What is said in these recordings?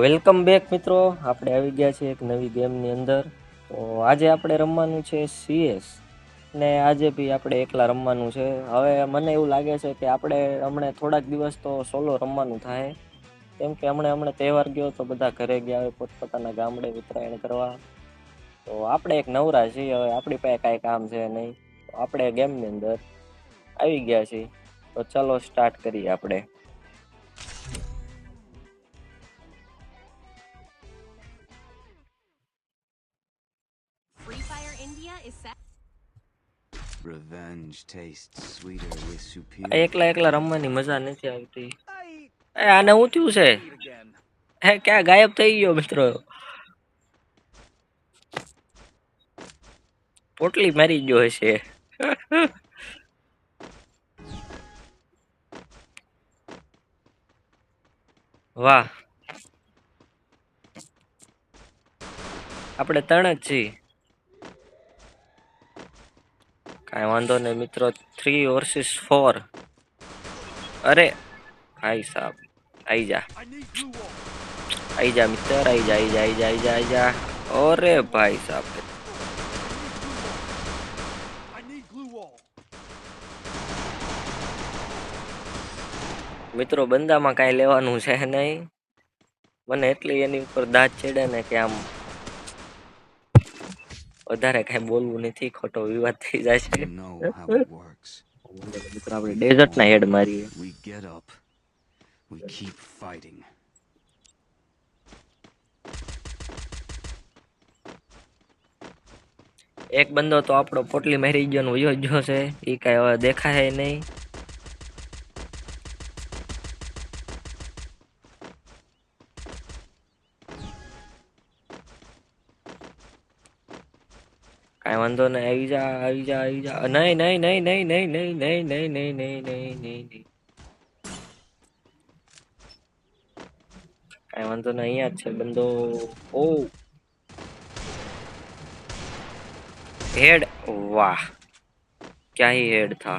Welcome back મિત્રો. આપણે આવી ગયા છીએ એક નવી ગેમની અંદર. તો આજે આપણે રમવાનું છે સીએસ. ને આજે બી આપણે એકલા રમવાનું છે. હવે મને એવું લાગે છે કે આપણે હમણાં થોડાક દિવસ તો સોલો રમવાનું થાય. કેમ કે હમણાં હમણાં તહેવાર ગયો તો બધા ઘરે ગયા હોય, પોતપોતાના ગામડે ઉત્તરાયણ કરવા. તો આપણે એક નવરા છીએ. હવે આપણી પાસે કાંઈ કામ છે નહીં. આપણે ગેમની અંદર આવી ગયા છીએ. તો ચલો સ્ટાર્ટ કરીએ આપણે. એકલા એકલા રમવાની મજા નથી આવતી. આને હું થયું છે? ક્યાં ગાયબ થઈ ગયો મિત્રો? પોટલી મારી ગયો હશે. વાહ. આપણે ત્રણ જ છીએ. કાંઈ વાંધો નહીં મિત્રો થ્રી વર્સિસ ફોર અરે, ભાઈ સાહેબ આઈ જા. આઈ જા મિત્ર આઈ જા આઈ જા આઈ જા આઈ જા આઈ જા. અરે ભાઈ સાહેબ મિત્રો, બંદામાં કાંઈ લેવાનું છે નહીં. મને એટલી એની ઉપર દાંત ચડે ને કે આમ વધારે કઈ બોલવું નથી ખોટો વિવાદ થઈ જાય છે. મિત્રો આપણે ડેઝર્ટ ના હેડ મારીએ We get up. We keep fighting. એક બંદો તો આપણો પોટલી મારી ગયો ને વયો ગયો છે એ કઈ હવે દેખાય નહીં કાંઈ વાંધો નહીં આવી જા આવી જા આવી જા નહીં નહીં નહીં નહીં નહીં નહીં નહીં નહીં નહીં નહીં નહીં નહીં નહીં કાંઈ વાંધો નહીં અહીંયા જ છે બંદો ઓ हेड वाह क्या ही हेड था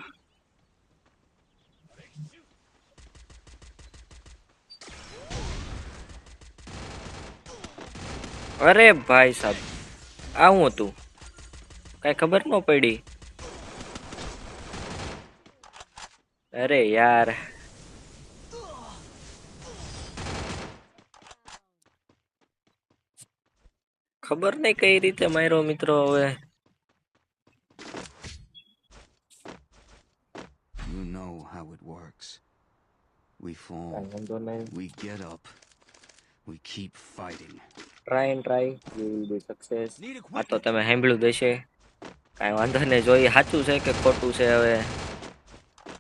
અરે ભાઈ સાહેબ આ હું હતું કઈ ખબર ન પડી અરે યાર ખબર નહીં કઈ રીતે મારો મિત્રો હવે You know how it works. We form, We get up. We keep fighting. Try and try you will be success આ તો તમે સાંભળ્યું દેશે કાંઈ વાંધો નહીં જોઈએ સાચું છે કે ખોટું છે હવે?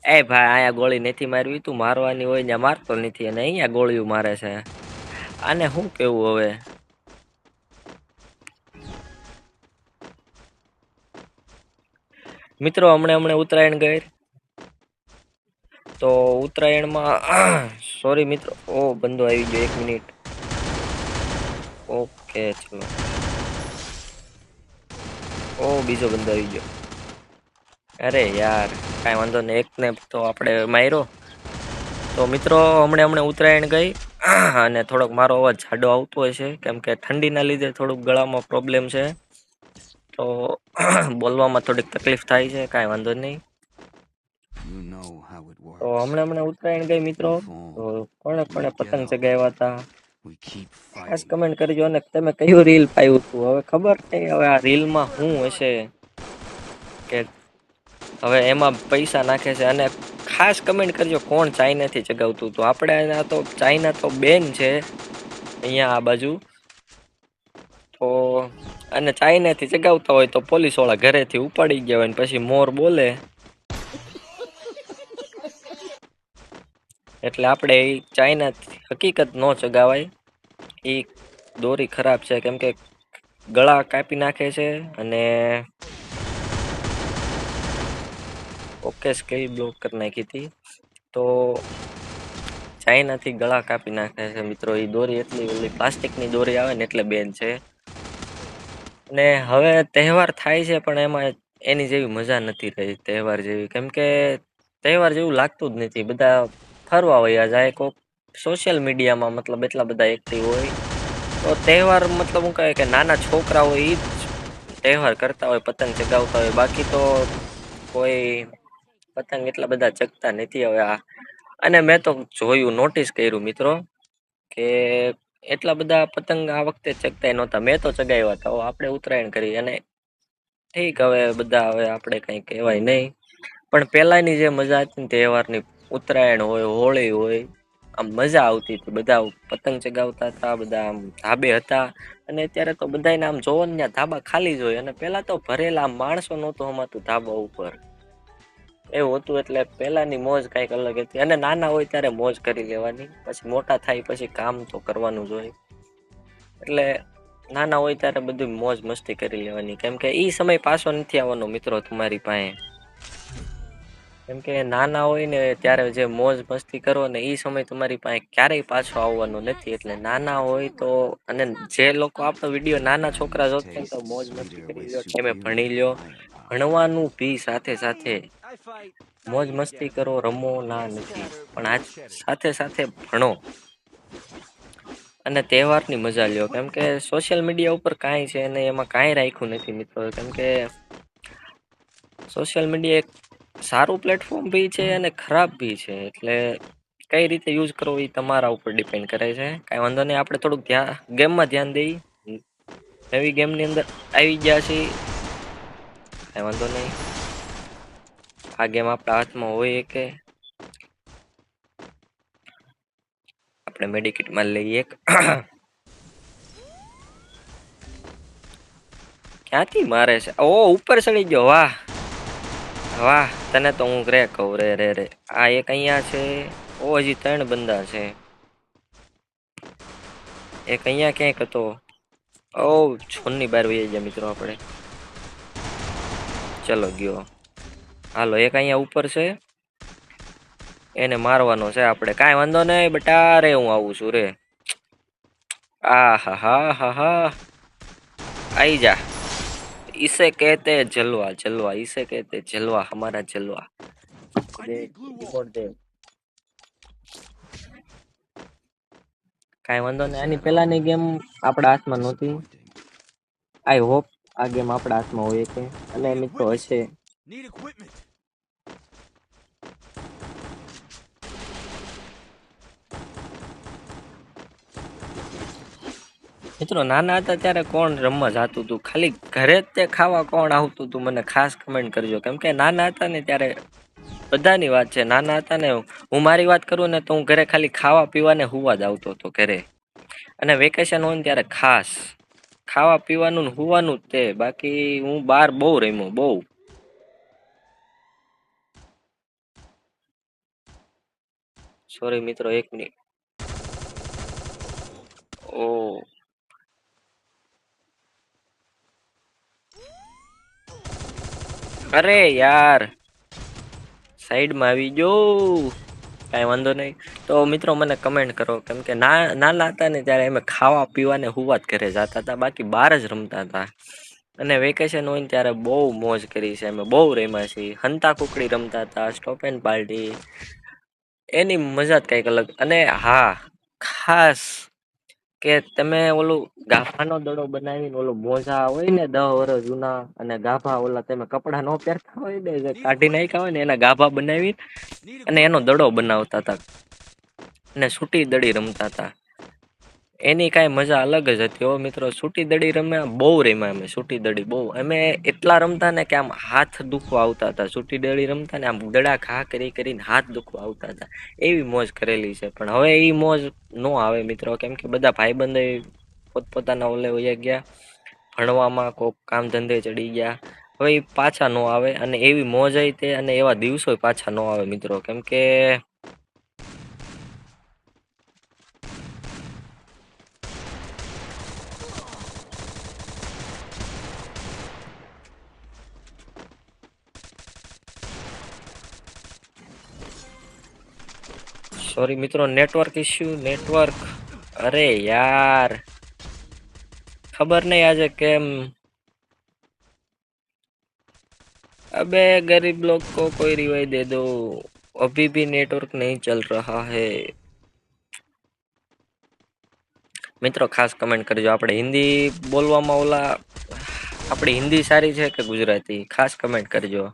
એ ભાઈ, અહીંયા ગોળી નથી મારવી, તું મારવાની હોય ને મારતો નથી, અને અહીંયા ગોળીઓ મારે છે. આને શું કેવું હવે? મિત્રો, હમણે હમણે ઉત્તરાયણ ગઈ. તો ઉત્તરાયણમાં સોરી મિત્રો, ઓ, બંધો આવી ગયો, એક મિનિટ. ઓકે, ચલો. ઓ બીજો બંદો આવી ગયો. અરે યાર કાંઈ વાંધો નહીં. એકને તો આપણે માર્યો. તો મિત્રો હમણે હમણે ઉત્તરાયણ ગઈ અને થોડોક મારો અવાજ જાડો આવતો હોય છે. કેમ કે ઠંડીના લીધે થોડુંક ગળામાં પ્રોબ્લેમ છે. તો બોલવામાં થોડીક તકલીફ થાય છે કાંઈ વાંધો નહીં. તો હમણે હમણે ઉત્તરાયણ ગઈ મિત્રો. તો કોણે કોણે પતંગ ચગાવ્યા હતા? ખાસ કમેન્ટ કરજો અને તમે કયું રીલ પાયું હતું હવે ખબર નહીં હવે આ રીલમાં શું હશે? કે હવે એમાં પૈસા નાખે છે અને ખાસ કમેન્ટ કરજો કોણ ચાઇનાથી ચગાવતું હતું. આપણે આ તો ચાઇના તો બેન છે અહીંયા આ બાજુ. તો અને ચાઇનાથી ચગાવતા હોય તો પોલીસવાળા ઘરેથી ઉપાડી ગયા હોય ને પછી મોર બોલે. એટલે આપણે એ ચાઇના હકીકત ન ચગાવાય એ દોરી ખરાબ છે, કેમ કે ગળા કાપી નાખે છે અને ઓકે સ્કેલ બ્લોક કરી નાખી હતી. તો ચાઇનાથી ગળા કાપી નાખે છે મિત્રો એ દોરી એટલી ઓલી પ્લાસ્ટિકની દોરી આવે ને એટલે બેન છે. ને હવે તહેવાર થાય છે, પણ એમાં એની જેવી મજા નથી રહી તહેવાર જેવી. કેમ કે તહેવાર જેવું લાગતું જ નથી. બધા ફરવા વયા જાય કોક સોશિયલ મીડિયામાં મતલબ એટલા બધા એક્ટિવ હોય. તો તહેવાર મતલબ હું કહે કે નાના છોકરા હોય એ જ તહેવાર કરતા હોય, પતંગ ચગાવતા હોય. બાકી તો કોઈ પતંગ એટલા બધા ચગતા નથી હવે આ. અને મેં તો જોયું નોટિસ કર્યું મિત્રો, કે એટલા બધા પતંગ આ વખતે ચગતા નહોતા. મેં તો ચગાવ્યા હતા. આપણે ઉત્તરાયણ કરી અને ઠીક, હવે બધા, હવે આપણે કંઈ કહેવાય નહીં. પણ પહેલાંની જે મજા હતી તહેવારની ઉત્તરાયણ હોય, હોળી હોય, આમ મજા આવતી હતી. બધા પતંગ ચગાવતા હતા, બધા આમ ધાબે હતા. અને અત્યારે તો બધાને આમ જોવો ને ત્યાં ધાબા ખાલી જ હોય. અને પહેલાં તો ભરેલા માણસો નહોતું હમાતું ધાબા ઉપર. એવું હતું એટલે પહેલાની મોજ કંઈક અલગ હતી. અને નાના હોય ત્યારે મોજ કરી લેવાની. પછી મોટા થાય, પછી કામ તો કરવાનું જ હોય. એટલે નાના હોય ત્યારે બધી મોજ મસ્તી કરી લેવાની. કેમ કે એ સમય પાછો નથી આવવાનો મિત્રો તમારી પાસે. કેમ કે નાના હોય ને ત્યારે જે મોજ મસ્તી કરો ને એ સમય તમારી પાસે ક્યારેય પાછો આવવાનો નથી. એટલે નાના હોય તો અને જે લોકો આપણો વીડિયો નાના છોકરા જોતા તો મોજ મસ્તી કરી લો તમે ભણી લ્યો. ભણવાનું ભી સાથે સાથે મોજ મસ્તી કરો રમો ના નથી. પણ આજ સાથે સાથે ભણો. અને તહેવારની મજા લ્યો. કેમ કે સોશિયલ મીડિયા ઉપર કાંઈ છે અને એમાં કાંઈ રાખ્યું નથી મિત્રો. કેમ કે સોશિયલ મીડિયા એક સારું પ્લેટફોર્મ બી છે અને ખરાબ બી છે. એટલે કઈ રીતે યુઝ કરવો એ તમારા ઉપર ડિપેન્ડ કરે છે. કાંઈ વાંધો નહીં આપણે થોડુંક ધ્યાન ગેમમાં ધ્યાન દઈ. નવી ગેમની અંદર આવી ગયા છીએ. કાંઈ વાંધો નહીં. આ ગેમ આપણા હાથમાં હોય કે આપણે મેડિકેટમાં લઈએ એક. ક્યાંથી મારે છે? ઓ ઉપર ચડી ગયો. વાહ. વાહ, તને તો હું રે કહું, રે રે રે. આ એક અહીંયા છે, ઓ, હજી ત્રણ બંદા છે. એક અહીંયા ક્યાંક હતો? ઓ છોનની બહાર વહી જાય મિત્રો આપણે. ચલો ગયો. હાલો, એક અહીંયા ઉપર છે. એને મારવાનો છે આપણે. કાંઈ વાંધો નહીં, બટા, રે, હું આવું છું, રે. આ હા હા હા હા આઈ જા. इसे कहते हैं जलवा जलवा इसे कहते हैं जलवा हमारा जलवा दे कीबोर्ड दे કાંઈ વાંધો નહીં આની પહેલાની ગેમ આપણા હાથમાં નહોતી આઈ હોપ આ ગેમ આપણા હાથમાં હોય કે અને મિત્રો હશે મિત્રો, નાના હતા ત્યારે કોણ રમવા જતું હતું ખાલી ઘરે જ તે ખાવા કોણ આવતું હતું મને ખાસ કમેન્ટ કરજો. કેમ કે નાના હતા ને ત્યારે બધાની વાત છે. નાના હતા ને હું મારી વાત કરું ને તો હું ઘરે ખાલી ખાવા પીવાને હુવા જ આવતો હતો ઘરે. અને વેકેશન હોય ને ત્યારે ખાસ ખાવા પીવાનું ને હુવાનું જ તે. બાકી હું બહાર બહુ રમ્યો, બહુ. સોરી મિત્રો, એક મિનિટ ઓ અરે યાર. સાઈડમાં આવી જો કાંઈ વાંધો નહીં. તો મિત્રો મને કમેન્ટ કરો, કેમ કે ના, નાના હતા ને ત્યારે અમે ખાવા, પીવાને હુવાત ઘરે જતા હતા. બાકી બહાર જ રમતા હતા. અને વેકેશન હોય ને ત્યારે બહુ મોજ કરી છે અમે, બહુ રમ્યા છીએ. હંતા કુકડી રમતા હતા સ્ટોપ એન્ડ પાર્ટી એની મજા જ કંઈક અલગ. અને હા, ખાસ કે તમે ઓલું ગાભાનો દડો બનાવીને ઓલો મોજા હોય ને દહ વર્ષ જૂના અને ગાભા ઓલા તમે કપડા નો પહેરતા હોય ને કાઢી નાખ્યા હોય ને એના ગાભા બનાવી અને એનો દડો બનાવતા હતા. અને છૂટી દડી રમતા હતા. એની કાંઈ મજા અલગ જ હતી. હો મિત્રો છૂટી દડી રમ્યા, બહુ રમ્યા અમે છૂટી દડી બહુ. અમે એટલા રમતા ને કે આમ હાથ દુખવા આવતા હતા. છૂટી દડી રમતા ને આમ દડા ઘા કરી કરીને હાથ દુખવા આવતા હતા. એવી મોજ કરેલી છે. પણ હવે એ મોજ ન આવે મિત્રો. કેમ કે બધા ભાઈબંધો પોતપોતાના ઓલે વયા ગયા, ભણવામાં કોક કામ ધંધે ચડી ગયા. હવે એ પાછા ન આવે અને એવી મોજ આવી તે અને એવા દિવસો પાછા ન આવે મિત્રો. કેમ કે સોરી મિત્રો નેટવર્ક ઇશ્યુ નેટવર્ક અરે યાર ખબર નહીં આજે કેમ अबे गरीब लोग को कोई रिवाई दे दो अभी भी नेटवर्क नहीं चल रहा है મિત્રો ખાસ કમેન્ટ કરજો આપણે હિન્દી બોલવામાં ઓલા આપણી હિન્દી સારી છે કે ગુજરાતી ખાસ કમેન્ટ કરજો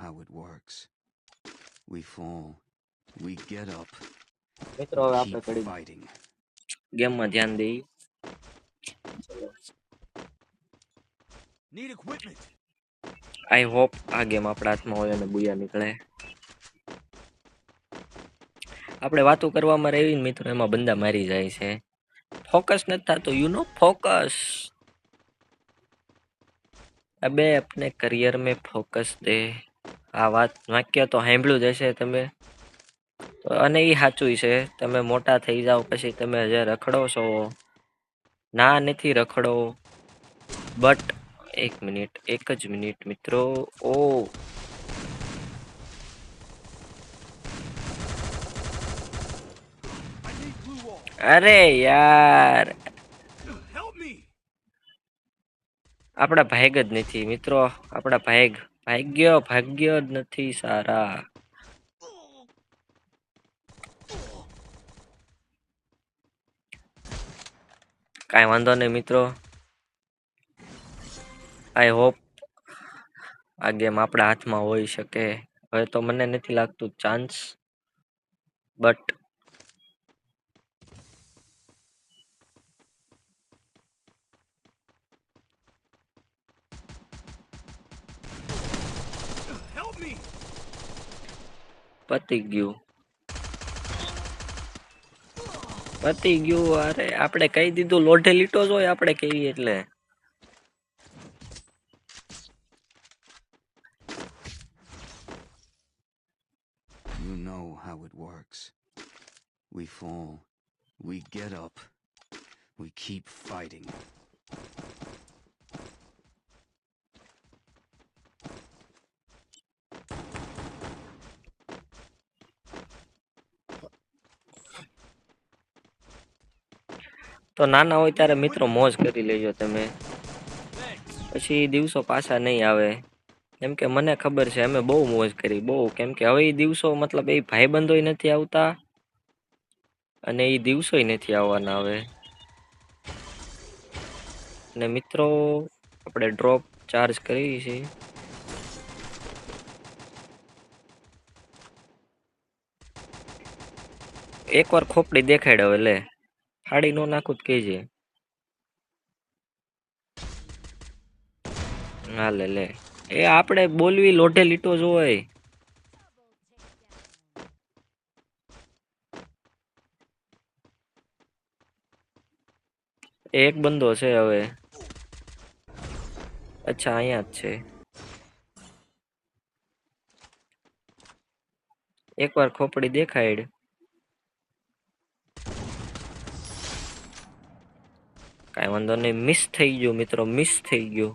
how it works. We fall, we get up, મિત્રો હવે આપણે કડી ગેમમાં ધ્યાન દઈ Need equipment. આઈ હોપ આ ગેમ આપણા હાથમાં હોય અને બુયા નીકળે. આપણે વાતો કરવામાં રહી મિત્રો એમાં બંદા મારી જાય છે. ફોકસ નથી થતો યુ નો ફોકસ અબે અપને કરિયર મેં ફોકસ દે. આ વાત વાક્ય તો સાંભળ્યું જ હશે તમે. અને એ સાચું છે. તમે મોટા થઈ જાઓ પછી તમે જે રખડો છો, ના નથી રખડો. બટ એક મિનિટ, એક જ મિનિટ મિત્રો. ઓ. અરે યાર. આપણા ભાઈગ જ નથી મિત્રો, આપણા ભાગ. ભાગ્ય ભાગ્ય નથી સારા. કાંઈ વાંધો નહીં મિત્રો. આઈ હોપ આ ગેમ આપણા હાથમાં હોઈ શકે. હવે તો મને નથી લાગતું ચાન્સ બટ પતી ગયું પતી ગયું અરે આપણે કહી દીધું લોઢે લીટો જ હોય આપણે કહીએ એટલે You know how it works. We fall. We get up. We keep fighting. તો નાના હોય ત્યારે મિત્રો મોજ કરી લેજો તમે. પછી દિવસો પાછા નહીં આવે. કેમ કે મને ખબર છે, અમે બહુ મોજ કરી, બહુ. કેમ કે હવે એ દિવસો મતલબ એ ભાઈબંધોય નથી આવતા અને એ દિવસોય નથી આવવાના હવે. અને મિત્રો, આપણે ડ્રોપ ચાર્જ કરી છે. એકવાર ખોપડી દેખાડ્યો હવે લે. ફાડી નો નાખું તો કહેજે ના લે લે. એ આપણે બોલવી લોઢે લીટો જ એક બંદો છે હવે. અચ્છા, અહીંયા જ છે. એકવાર ખોપડી દેખાડ કાંઈ વાંધો નહીં મિસ થઈ ગયો મિત્રો મિસ થઈ ગયો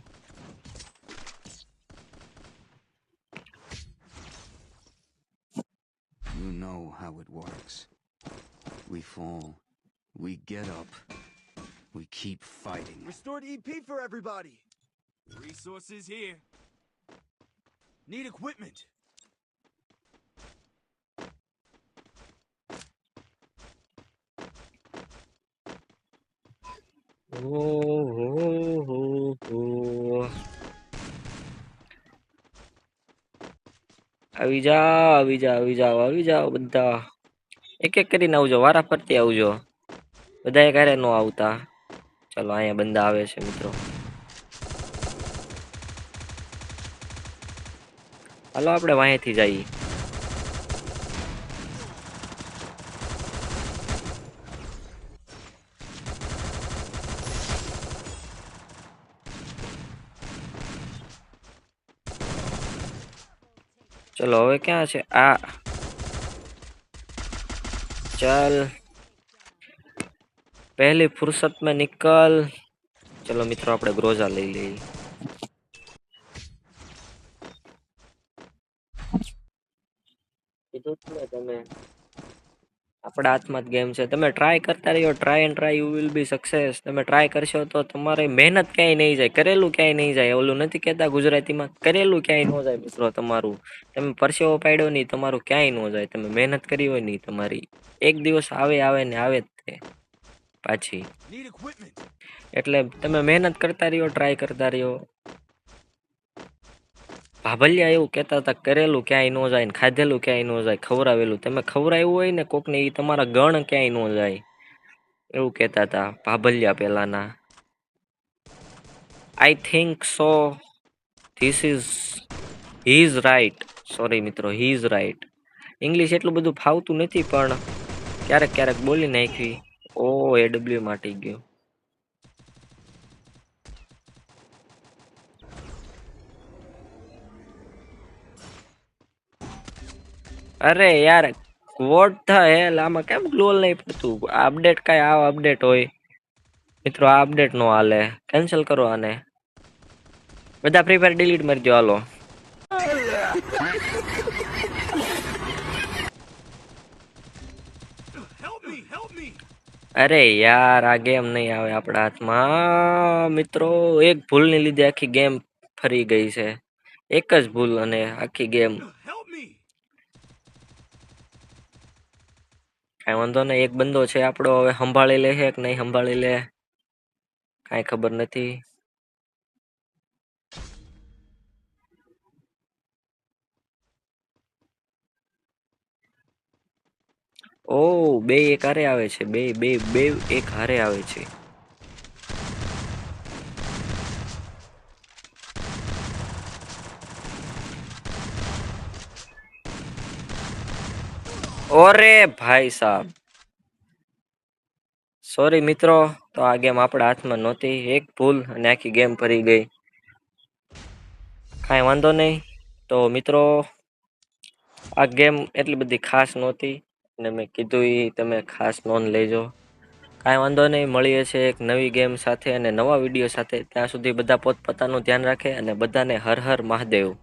You know how it works. We fall. We get up. We keep fighting. Restored EP for everybody. Resources here. Need equipment. આવી જાઓ આવી જાઓ આવી જાઓ આવી જાઓ બધા. એક એક કરીને આવજો વારા ફરતી આવજો. બધા ક્યારે નો આવતા. ચલો, અહીંયા બંદા આવે છે, મિત્રો. હાલો, આપણે વાંહેથી જઈએ. ચલો, હવે ક્યાં છે? આ. ચાલ. પહેલી ફુરસત મેં નિકલ. ચલો, મિત્રો, આપણે ગ્રોઝા લઈ લઈએ. કીધું તમે. આપણા હાથમાં જ ગેમ છે. તમે ટ્રાય કરતા રહ્યો try and try you will be success તમે ટ્રાય કરશો તો તમારે મહેનત ક્યાંય નહીં જાય કરેલું ક્યાંય નહીં જાય. ઓલું નથી કહેતા ગુજરાતીમાં કરેલું ક્યાંય ન જાય મિત્રો તમારું. તમે પરસેવો પાડ્યો નહીં તમારું ક્યાંય ન જાય. તમે મહેનત કરી હોય નહીં તમારી એક દિવસ આવે આવે ને આવે જ તે પાછી. એટલે તમે મહેનત કરતા રહ્યો ટ્રાય કરતા રહ્યો ભાભલિયા એવું કહેતા હતા કરેલું ક્યાંય ન જાય ને ખાધેલું ક્યાંય ન જાય ખવરાવેલું તમે ખવરાવ્યું હોય ને કોકને એ તમારા ગણ ક્યાંય ન જાય. એવું કહેતા હતા ભાભલિયા પહેલાના. I think so this is he is right sorry મિત્રો હી ઇઝ રાઈટ ઇંગ્લિશ એટલું બધું ફાવતું નથી, પણ ક્યારેક ક્યારેક બોલી નાખવી. ઓ એડબ્લ્યુ માટી ગયો. અરે યાર વોટ થાય હેલ આમાં કેમ ગ્લોલ નહીં પડતું? અપડેટ કાંઈ આવ અપડેટ હોય. મિત્રો, આ અપડેટ નો હાલે. કેન્સલ કરો આને. બધા ફ્રી ફાયર ડિલીટ મારી દો હાલો! અરે યાર, આ ગેમ નહીં આવે આપણા હાથમાં. મિત્રો, એક ભૂલને લીધે આખી ગેમ ફરી ગઈ છે. એક જ ભૂલ અને આખી ગેમ કાંઈ વાંધો નહીં, એક બંદો છે આપણો, હવે સંભાળી લે છે કે નહીં સંભાળી લે? કાંઈ ખબર નથી. ઓ બે એક હારે આવે છે, બે બે બે એક હારે આવે છે. ઓરે ભાઈ સાહેબ સોરી મિત્રો, તો આ ગેમ આપણા હાથમાં નહોતી. એક ભૂલ અને આખી ગેમ ફરી ગઈ. કાંઈ વાંધો નહીં. તો મિત્રો, આ ગેમ એટલી બધી ખાસ નહોતી. અને મેં કીધું એ તમે ખાસ નોંધ લેજો. કાંઈ વાંધો નહીં, મળીએ છીએ એક નવી ગેમ સાથે અને નવા વીડિયો સાથે. ત્યાં સુધી બધા પોતપોતાનું ધ્યાન રાખે અને બધાને હર હર મહાદેવ.